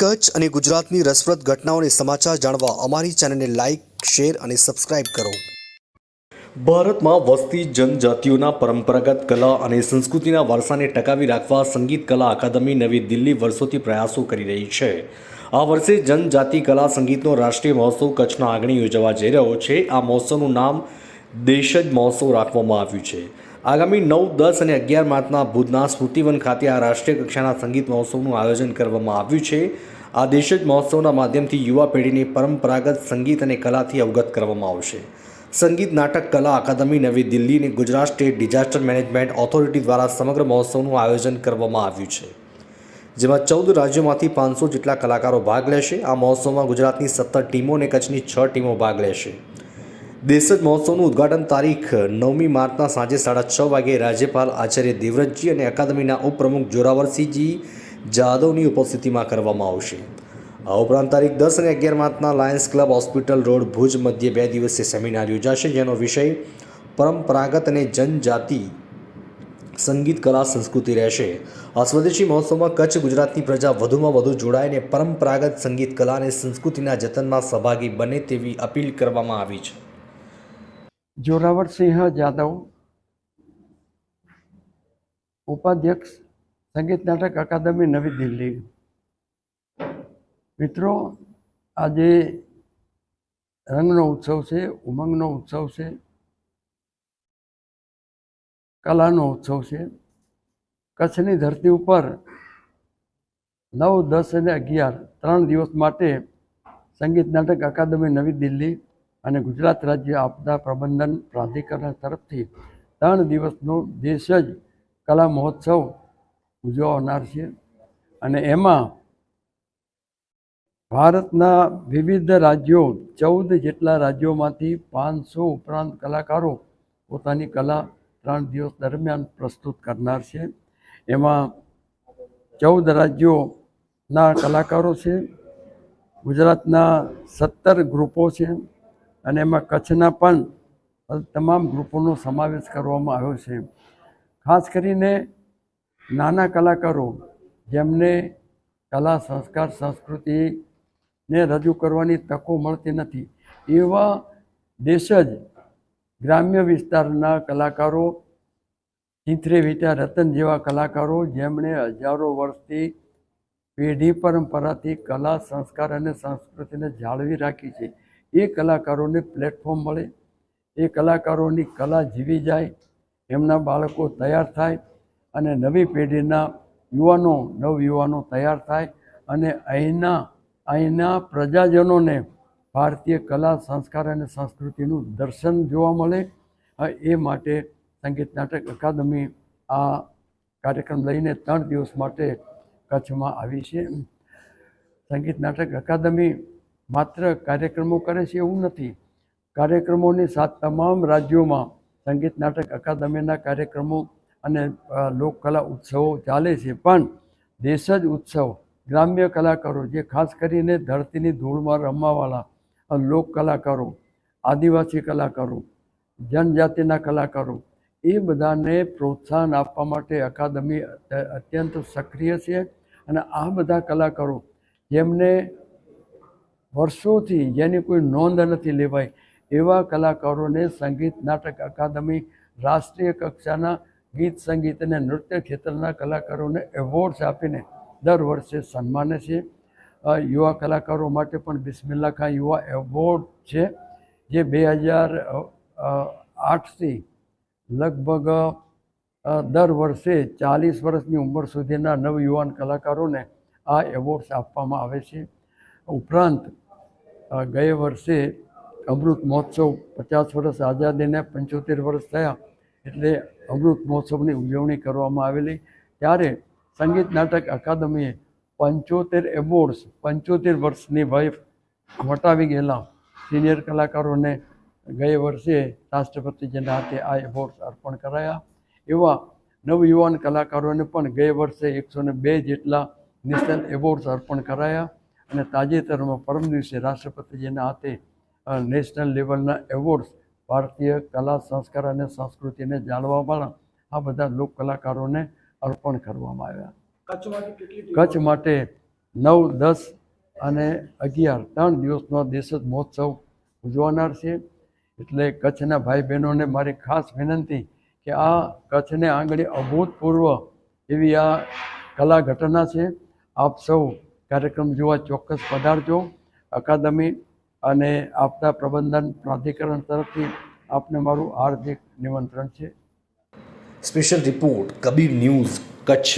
કચ્છ અને ગુજરાતની રસપ્રદ ઘટનાઓને સમાચાર જાણવા અમારી ચેનલને લાઇક, શેર અને સબસ્ક્રાઇબ કરો. ભારતમાં વસતી જનજાતિઓના પરંપરાગત કલા અને સંસ્કૃતિના વારસાને ટકાવી રાખવા સંગીત કલા અકાદમી નવી દિલ્હી વર્ષોથી પ્રયાસો કરી રહી છે. આ વર્ષે જનજાતિ કલા સંગીતનો રાષ્ટ્રીય મહોત્સવ કચ્છના આંગણે યોજવા જઈ રહ્યો છે. આ મહોત્સવનું નામ દેશજ મહોત્સવ રાખવામાં આવ્યું છે. આગામી નવ, દસ અને અગિયાર માર્ચના ભુજના સ્મૃતિવન ખાતે આ રાષ્ટ્રીય કક્ષાના સંગીત મહોત્સવનું આયોજન કરવામાં આવ્યું છે. આ દેશજ મહોત્સવના માધ્યમથી યુવા પેઢીને પરંપરાગત સંગીત અને કલાથી અવગત કરવામાં આવશે. સંગીત નાટક કલા અકાદમી નવી દિલ્હી અને Gujarat state disaster management authority દ્વારા સમગ્ર મહોત્સવનું આયોજન કરવામાં આવ્યું છે. જેમાં ચૌદ રાજ્યોમાંથી પાંચસો જેટલા કલાકારો ભાગ લેશે. આ મહોત્સવમાં ગુજરાતની સત્તર ટીમો અને કચ્છની છ ટીમો ભાગ લેશે. દેશજ મહોત્સવનું ઉદ્ઘાટન તારીખ નવમી માર્ચના સાંજે સાડા છ વાગે રાજ્યપાલ આચાર્ય દેવવ્રતજી અને અકાદમીના ઉપપ્રમુખ જોરાવરસિંહજી જાદવની ઉપસ્થિતિમાં કરવામાં આવશે. આ ઉપરાંત તારીખ દસ અને અગિયાર માર્ચના lions club hospital road Bhuj મધ્યે બે દિવસીય સેમિનાર યોજાશે, જેનો વિષય પરંપરાગત અને જનજાતિ સંગીત કલા સંસ્કૃતિ રહેશે. આ સ્વદેશી મહોત્સવમાં કચ્છ ગુજરાતની પ્રજા વધુમાં વધુ જોડાઈને પરંપરાગત સંગીત કલા અને સંસ્કૃતિના જતનમાં સહભાગી બને તેવી અપીલ કરવામાં આવી છે. જોરાવરસિંહ જાદવ, ઉપાધ્યક્ષ સંગીત નાટક અકાદમી નવી દિલ્હી. મિત્રો, આજે રંગનો ઉત્સવ છે, ઉમંગનો ઉત્સવ છે, કલાનો ઉત્સવ છે. કચ્છની ધરતી ઉપર નવ, દસ અને અગિયાર ત્રણ દિવસ માટે સંગીત નાટક અકાદમી નવી દિલ્હી અને ગુજરાત રાજ્ય આપદા પ્રબંધન પ્રાધિકરણ તરફથી ત્રણ દિવસનો દેશ જ કલા મહોત્સવ ઉજવનાર છે. અને એમાં ભારતના વિવિધ રાજ્યો ચૌદ જેટલા રાજ્યોમાંથી પાંચસો ઉપરાંત કલાકારો પોતાની કલા ત્રણ દિવસ દરમિયાન પ્રસ્તુત કરનાર છે. એમાં ચૌદ રાજ્યોના કલાકારો છે. ગુજરાતના સત્તર ગ્રુપો છે. અને એમાં કચ્છના પણ તમામ ગ્રુપોનો સમાવેશ કરવામાં આવ્યો છે. ખાસ કરીને નાના કલાકારો જેમને કલા, સંસ્કાર, સંસ્કૃતિને રજૂ કરવાની તકો મળતી નથી, એવા દેશ જ ગ્રામ્ય વિસ્તારના કલાકારો ચિંથરે વિટા રતન જેવા કલાકારો જેમણે હજારો વર્ષથી પેઢી પરંપરાથી કલા, સંસ્કાર અને સંસ્કૃતિને જાળવી રાખી છે. એ કલાકારોને પ્લેટફોર્મ મળે, એ કલાકારોની કલા જીવી જાય, એમના બાળકો તૈયાર થાય અને નવી પેઢીના યુવાનો, નવયુવાનો તૈયાર થાય અને અહીંના અહીંના પ્રજાજનોને ભારતીય કલા, સંસ્કાર અને સંસ્કૃતિનું દર્શન જોવા મળે. એ માટે સંગીત નાટક અકાદમી આ કાર્યક્રમ લઈને ત્રણ દિવસ માટે કચ્છમાં આવી છે. સંગીત નાટક અકાદમી માત્ર કાર્યક્રમો કરે છે એવું નથી. કાર્યક્રમોની સાથ તમામ રાજ્યોમાં સંગીત નાટક અકાદમીના કાર્યક્રમો અને લોકકલા ઉત્સવો ચાલે છે. પણ દેશ જ ઉત્સવ ગ્રામ્ય કલાકારો જે ખાસ કરીને ધરતીની ધૂળમાં રમવાવાળા લોક કલાકારો આદિવાસી કલાકારો, જનજાતિના કલાકારો, એ બધાને પ્રોત્સાહન આપવા માટે અકાદમી અત્યંત સક્રિય છે. અને આ બધા કલાકારો જેમને વર્ષોથી જેની કોઈ નોંધ નથી લેવાય એવા કલાકારોને સંગીત નાટક અકાદમી, રાષ્ટ્રીય કક્ષાના ગીત સંગીત અને નૃત્ય ક્ષેત્રના કલાકારોને એવોર્ડ્સ આપીને દર વર્ષે સન્માને છે. યુવા કલાકારો માટે પણ બિસ્મિલ્લા ખાન યુવા એવોર્ડ છે, જે બે હજાર આઠથી લગભગ દર વર્ષે ચાલીસ વર્ષની ઉંમર સુધીના નવયુવાન કલાકારોને આ એવોર્ડ્સ આપવામાં આવે છે. ઉપરાંત ગયે વર્ષે અમૃત મહોત્સવ પચાસ વર્ષ આઝાદીને પંચોતેર વર્ષ થયા એટલે અમૃત મહોત્સવની ઉજવણી કરવામાં આવેલી. ત્યારે સંગીત નાટક અકાદમીએ પંચોતેર એવોર્ડ્સ, પંચોતેર વર્ષની વય વટાવી ગયેલા સિનિયર કલાકારોને ગયે વર્ષે રાષ્ટ્રપતિજીના હાથે આ એવોર્ડ્સ અર્પણ કરાયા. એવા નવયુવાન કલાકારોને પણ ગયે વર્ષે એકસો બે જેટલા નેશનલ એવોર્ડ્સ અર્પણ કરાયા. અને તાજેતરમાં પરમ દિવસે રાષ્ટ્રપતિજીના હાથે નેશનલ લેવલના એવોર્ડ્સ ભારતીય કલા સંસ્કાર અને સંસ્કૃતિને જાળવવાવાળા આ બધા લોક કલાકારોને અર્પણ કરવામાં આવ્યા. કચ્છ માટે નવ દસ અને અગિયાર ત્રણ દિવસનો દેશજ મહોત્સવ ઉજવાનાર છે. એટલે કચ્છના ભાઈ બહેનોને મારી ખાસ વિનંતી કે આ કચ્છને આંગળી અભૂતપૂર્વ એવી આ કલા ઘટના છે. આપ સૌ કાર્યક્રમ જોવા ચોક્કસ પધારજો. અકાદમી અને આપતા પ્રબંધન પ્રાધિકરણ તરફથી આપને મારું હાર્દિક નિમંત્રણ છે. Special report Kabir news Kutch